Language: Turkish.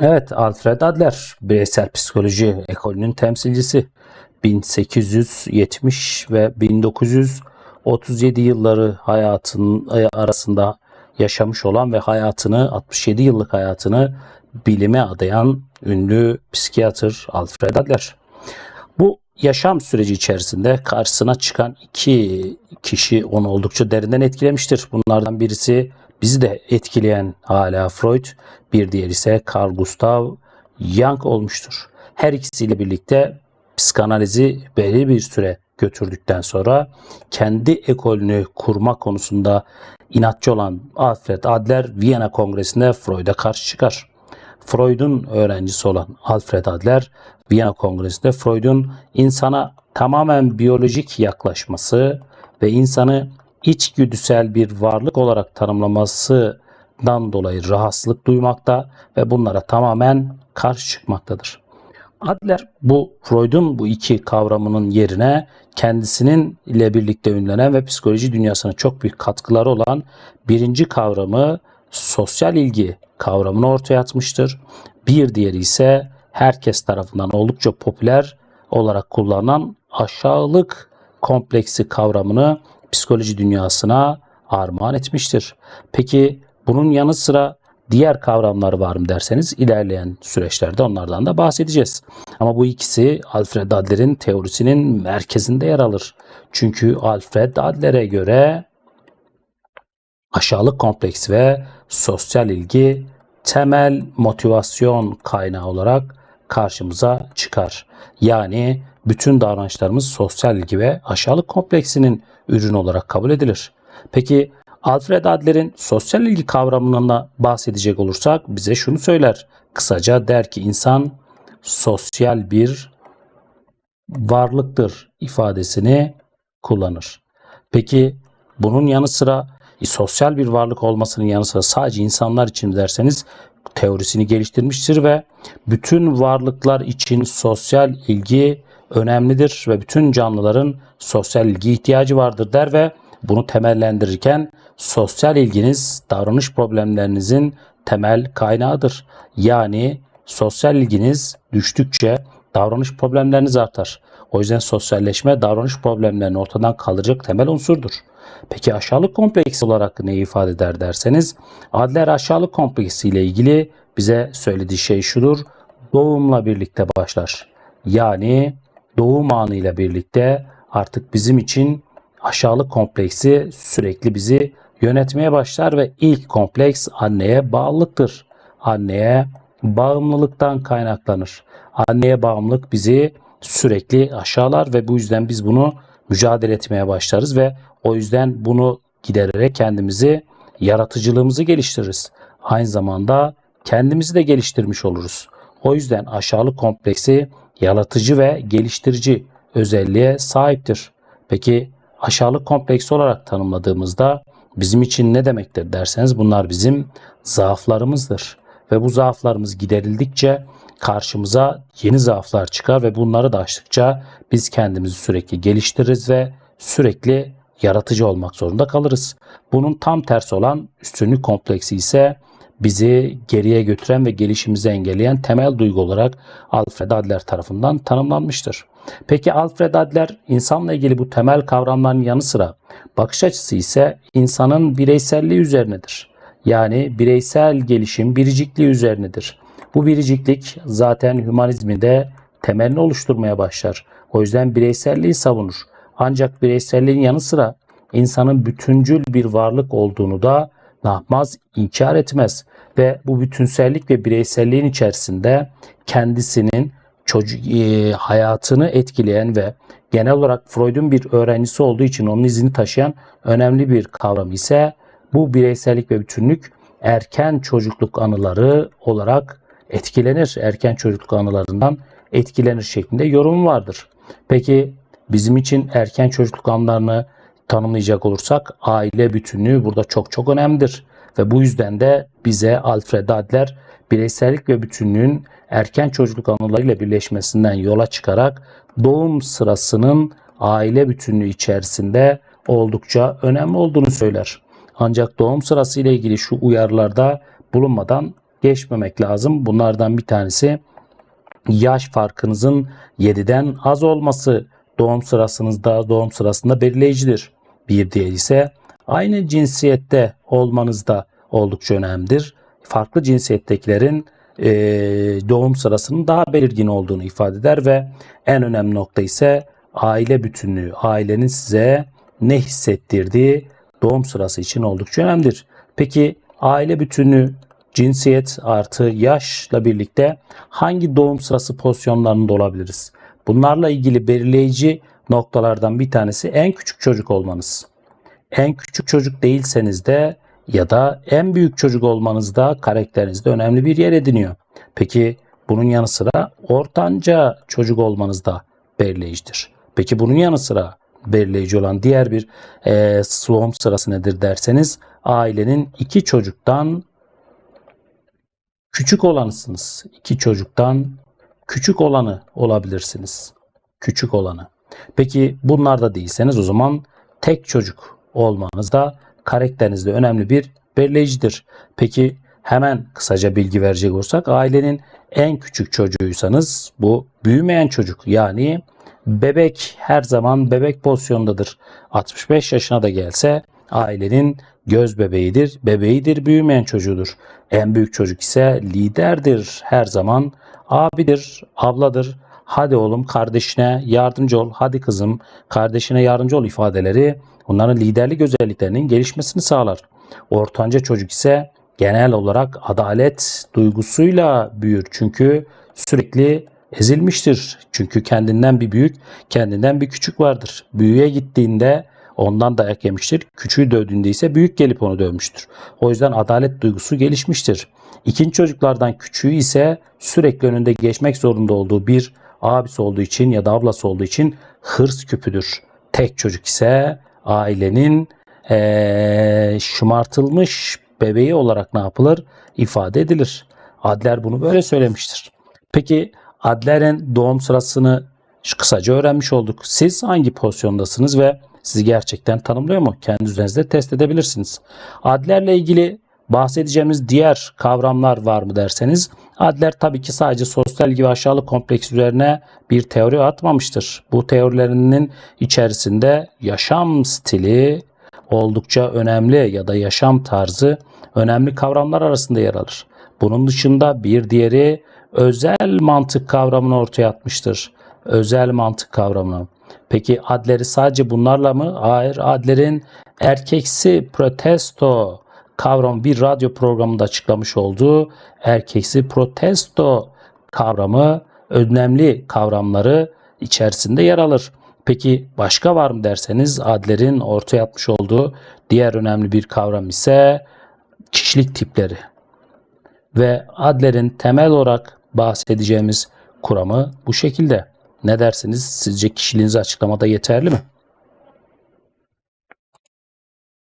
Evet, Alfred Adler, bireysel psikoloji ekolünün temsilcisi. 1870 ve 1937 yılları hayatının arasında yaşamış olan ve hayatını 67 yıllık hayatını bilime adayan ünlü psikiyatr Alfred Adler. Bu yaşam süreci içerisinde karşısına çıkan iki kişi onu oldukça derinden etkilemiştir. Bunlardan birisi bizi de etkileyen hala Freud, bir diğer ise Carl Gustav Jung olmuştur. Her ikisiyle birlikte psikanalizi belli bir süre götürdükten sonra kendi ekolünü kurma konusunda inatçı olan Alfred Adler Viyana Kongresi'nde Freud'a karşı çıkar. Freud'un öğrencisi olan Alfred Adler Viyana Kongresi'nde Freud'un insana tamamen biyolojik yaklaşması ve insanı içgüdüsel bir varlık olarak tanımlamasından dolayı rahatsızlık duymakta ve bunlara tamamen karşı çıkmaktadır. Adler bu Freud'un bu iki kavramının yerine kendisinin ile birlikte ünlenen ve psikoloji dünyasına çok büyük katkıları olan birinci kavramı sosyal ilgi kavramını ortaya atmıştır. Bir diğeri ise herkes tarafından oldukça popüler olarak kullanılan aşağılık kompleksi kavramını psikoloji dünyasına armağan etmiştir. Peki bunun yanı sıra diğer kavramlar var mı derseniz ilerleyen süreçlerde onlardan da bahsedeceğiz. Ama bu ikisi Alfred Adler'in teorisinin merkezinde yer alır. Çünkü Alfred Adler'e göre aşağılık kompleks ve sosyal ilgi temel motivasyon kaynağı olarak karşımıza çıkar. Yani bütün davranışlarımız sosyal ilgi ve aşağılık kompleksinin ürünü olarak kabul edilir. Peki Alfred Adler'in sosyal ilgi kavramından bahsedecek olursak bize şunu söyler. Kısaca der ki insan sosyal bir varlıktır ifadesini kullanır. Peki bunun yanı sıra sosyal bir varlık olmasının yanı sıra sadece insanlar için derseniz teorisini geliştirmiştir ve bütün varlıklar için sosyal ilgi önemlidir ve bütün canlıların sosyal ilgi ihtiyacı vardır der ve bunu temellendirirken sosyal ilginiz davranış problemlerinizin temel kaynağıdır. Yani sosyal ilginiz düştükçe davranış problemleriniz artar. O yüzden sosyalleşme davranış problemlerini ortadan kaldıracak temel unsurdur. Peki aşağılık kompleksi olarak ne ifade eder derseniz Adler aşağılık kompleksi ile ilgili bize söylediği şey şudur. Doğumla birlikte başlar. Yani doğum anıyla birlikte artık bizim için aşağılık kompleksi sürekli bizi yönetmeye başlar ve ilk kompleks anneye bağlılıktır. Anneye bağımlılıktan kaynaklanır. Anneye bağımlılık bizi sürekli aşağılar ve bu yüzden biz bunu mücadele etmeye başlarız ve o yüzden bunu gidererek kendimizi, yaratıcılığımızı geliştiririz. Aynı zamanda kendimizi de geliştirmiş oluruz. O yüzden aşağılık kompleksi yaratıcı ve geliştirici özelliğe sahiptir. Peki aşağılık kompleksi olarak tanımladığımızda bizim için ne demektir derseniz bunlar bizim zaaflarımızdır. Ve bu zaaflarımız giderildikçe karşımıza yeni zaaflar çıkar ve bunları da aştıkça biz kendimizi sürekli geliştiririz ve sürekli yaratıcı olmak zorunda kalırız. Bunun tam tersi olan üstünlük kompleksi ise bizi geriye götüren ve gelişimizi engelleyen temel duygu olarak Alfred Adler tarafından tanımlanmıştır. Peki Alfred Adler insanla ilgili bu temel kavramların yanı sıra bakış açısı ise insanın bireyselliği üzerinedir. Yani bireysel gelişim biricikliği üzerinedir. Bu biriciklik zaten hümanizmi de temelini oluşturmaya başlar. O yüzden bireyselliği savunur. Ancak bireyselliğin yanı sıra insanın bütüncül bir varlık olduğunu da ne yapmaz? İnkar etmez. Ve bu bütünsellik ve bireyselliğin içerisinde kendisinin çocuk e, hayatını etkileyen ve genel olarak Freud'un bir öğrencisi olduğu için onun izini taşıyan önemli bir kavram ise bu bireysellik ve bütünlük erken çocukluk anıları olarak etkilenir. Erken çocukluk anılarından etkilenir şeklinde yorum vardır. Peki bizim için erken çocukluk anılarını tanımlayacak olursak aile bütünlüğü burada çok çok önemlidir. Ve bu yüzden de bize Alfred Adler bireysellik ve bütünlüğün erken çocukluk anılarıyla birleşmesinden yola çıkarak doğum sırasının aile bütünlüğü içerisinde oldukça önemli olduğunu söyler. Ancak doğum sırası ile ilgili şu uyarılarda bulunmadan geçmemek lazım. Bunlardan bir tanesi yaş farkınızın 7'den az olması doğum sırasınızda doğum sırasında belirleyicidir. Bir diğer ise aynı cinsiyette olmanız da oldukça önemlidir. Farklı cinsiyettekilerin e, doğum sırasının daha belirgin olduğunu ifade eder ve en önemli nokta ise aile bütünlüğü, ailenin size ne hissettirdiği doğum sırası için oldukça önemlidir. Peki aile bütünlüğü, cinsiyet artı yaşla birlikte hangi doğum sırası pozisyonlarında olabiliriz? Bunlarla ilgili belirleyici noktalardan bir tanesi en küçük çocuk olmanız. En küçük çocuk değilseniz de ya da en büyük çocuk olmanız da karakterinizde önemli bir yer ediniyor. Peki bunun yanı sıra ortanca çocuk olmanız da belirleyicidir. Peki bunun yanı sıra belirleyici olan diğer bir e, doğum sırası nedir derseniz ailenin iki çocuktan küçük olanısınız. İki çocuktan küçük olanı olabilirsiniz. Küçük olanı. Peki bunlar da değilseniz o zaman tek çocuk olmanız da karakterinizde önemli bir belirleyicidir. Peki hemen kısaca bilgi verecek olursak ailenin en küçük çocuğuysanız bu büyümeyen çocuk yani bebek her zaman bebek pozisyondadır. 65 yaşına da gelse ailenin göz bebeğidir, bebeğidir, büyümeyen çocuğudur. En büyük çocuk ise liderdir, her zaman abidir, abladır. Hadi oğlum kardeşine yardımcı ol, hadi kızım kardeşine yardımcı ol ifadeleri onların liderlik özelliklerinin gelişmesini sağlar. Ortanca çocuk ise genel olarak adalet duygusuyla büyür. Çünkü sürekli ezilmiştir. Çünkü kendinden bir büyük, kendinden bir küçük vardır. Büyüğe gittiğinde ondan dayak yemiştir. Küçüğü dövdüğünde ise büyük gelip onu dövmüştür. O yüzden adalet duygusu gelişmiştir. İkinci çocuklardan küçüğü ise sürekli önünde geçmek zorunda olduğu bir abisi olduğu için ya da ablası olduğu için hırs küpüdür. Tek çocuk ise ailenin ee, şımartılmış bebeği olarak ne yapılır? ifade edilir. Adler bunu böyle söylemiştir. Peki Adler'in doğum sırasını kısaca öğrenmiş olduk. Siz hangi pozisyondasınız ve sizi gerçekten tanımlıyor mu? Kendi üzerinizde test edebilirsiniz. Adlerle ilgili bahsedeceğimiz diğer kavramlar var mı derseniz Adler tabii ki sadece sosyal ve aşağılık kompleks üzerine bir teori atmamıştır. Bu teorilerinin içerisinde yaşam stili oldukça önemli ya da yaşam tarzı önemli kavramlar arasında yer alır. Bunun dışında bir diğeri özel mantık kavramını ortaya atmıştır. Özel mantık kavramını. Peki Adler'i sadece bunlarla mı? Hayır. Adler'in erkeksi protesto kavramı bir radyo programında açıklamış olduğu erkeksi protesto kavramı önemli kavramları içerisinde yer alır. Peki başka var mı derseniz Adler'in ortaya atmış olduğu diğer önemli bir kavram ise kişilik tipleri. Ve Adler'in temel olarak bahsedeceğimiz kuramı bu şekilde. Ne dersiniz? Sizce kişiliğinizi açıklamada yeterli mi?